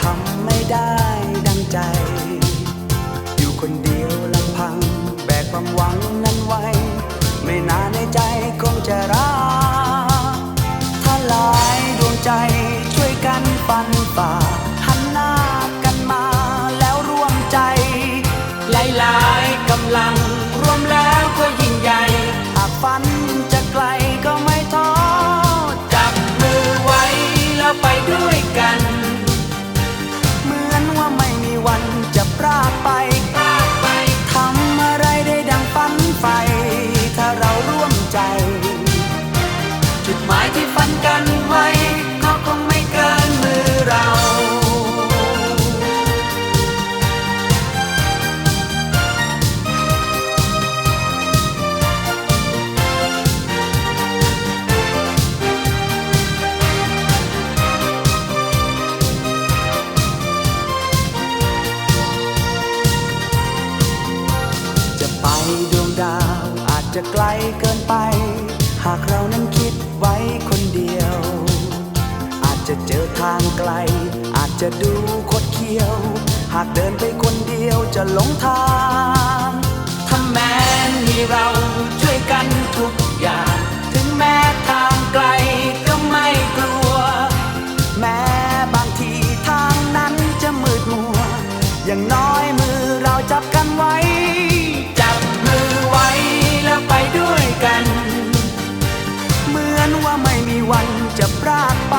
ทำไม่ได้ดังใจ อยู่คนเดียวลำพัง แบกความหวังนั้นไว้ ไม่นานในใจคงจะรักถ้าลายดวงใจช่วยกันปันฝ่าหันหน้ากันมาแล้วร่วมใจ หลายๆกำลังรวมแล้วก็ยิ่งใหญ่หากฝัน วัน ดวงดาวอาจจะไกลเกินไป หากเรานั้นคิดไว้คนเดียว อาจจะเจอทางไกล อาจจะดูคดเคี้ยว หากเดินไปคนเดียวจะหลงทางถ้าแม้มีเราช่วยกันทุก รากไป